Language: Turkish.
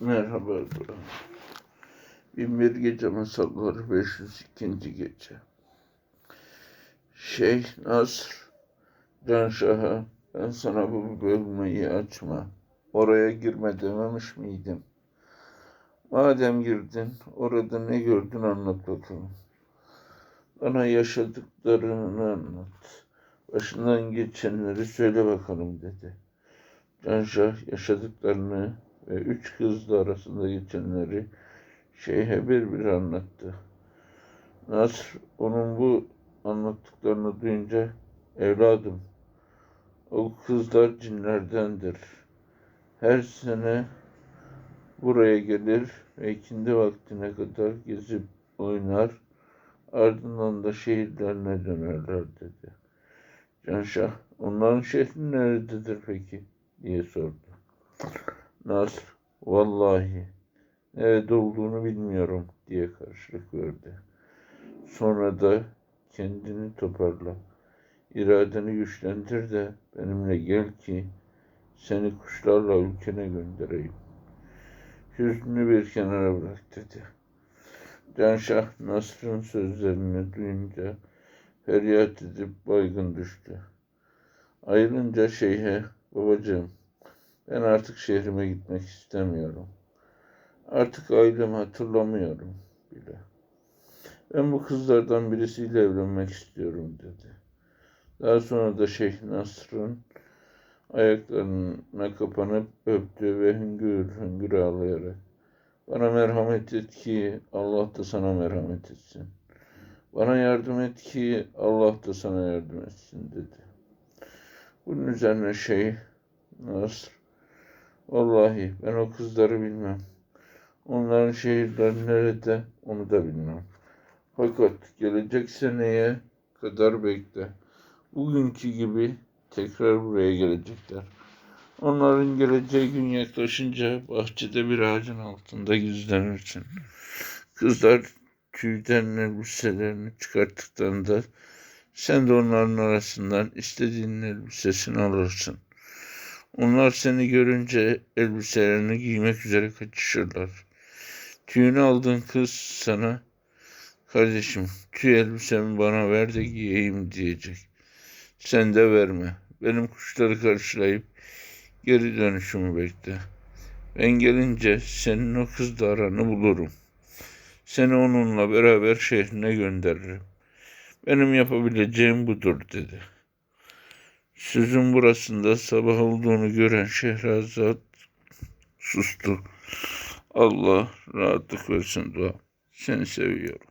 Merhaba. Binbir Gece Masalları 502. Gece. Şeyh Nasr Can Şah'a ben sana bu bölmeyi açma. Oraya girme dememiş miydim? Madem girdin, orada ne gördün anlat bakalım. Bana yaşadıklarını anlat. Başından geçenleri söyle bakalım dedi. Canşah yaşadıklarını ve üç kızla arasında geçenleri şeyhe bir bir anlattı. Nasr onun bu anlattıklarını duyunca evladım o kızlar cinlerdendir. Her sene buraya gelir ve ikindi vaktine kadar gezip oynar ardından da şehirlerine dönerler dedi. Canşah onların şehri nerededir peki diye sordu. Nasr, vallahi nerede olduğunu bilmiyorum diye karşılık verdi. Sonra da kendini toparla. İradeni güçlendir de benimle gel ki seni kuşlarla ülkene göndereyim. Hüznünü bir kenara bırak dedi. Canşah Nasr'ın sözlerini duyunca feryat edip baygın düştü. Ayrılınca şeyhe, babacığım ben artık şehrime gitmek istemiyorum. Artık ailemi hatırlamıyorum bile. Ben bu kızlardan birisiyle evlenmek istiyorum dedi. Daha sonra da Şeyh Nasr'ın ayaklarına kapanıp öptü ve hüngür hüngür ağlayarak bana merhamet et ki Allah da sana merhamet etsin. Bana yardım et ki Allah da sana yardım etsin dedi. Bunun üzerine Şeyh Nasr Vallahi ben o kızları bilmem. Onların şehirleri nerede onu da bilmem. Fakat gelecek seneye kadar bekle. Bugünkü gibi tekrar buraya gelecekler. Onların geleceği gün yaklaşınca bahçede bir ağacın altında gizlenirsin. Kızlar tüyden elbiselerini çıkarttıklarında sen de onların arasından istediğin elbisesini alırsın. Onlar seni görünce elbiselerini giymek üzere kaçışırlar. Tüyünü aldığın kız sana, kardeşim tüy elbisemi bana ver de giyeyim diyecek. Sen de verme. Benim kuşları karşılayıp geri dönüşümü bekle. Ben gelince senin o kızla aranı bulurum. Seni onunla beraber şehrine gönderirim. Benim yapabileceğim budur dedi. Sözün burasında sabah olduğunu gören Şehrazat sustu. Allah rahatlık versin dua. Seni seviyorum.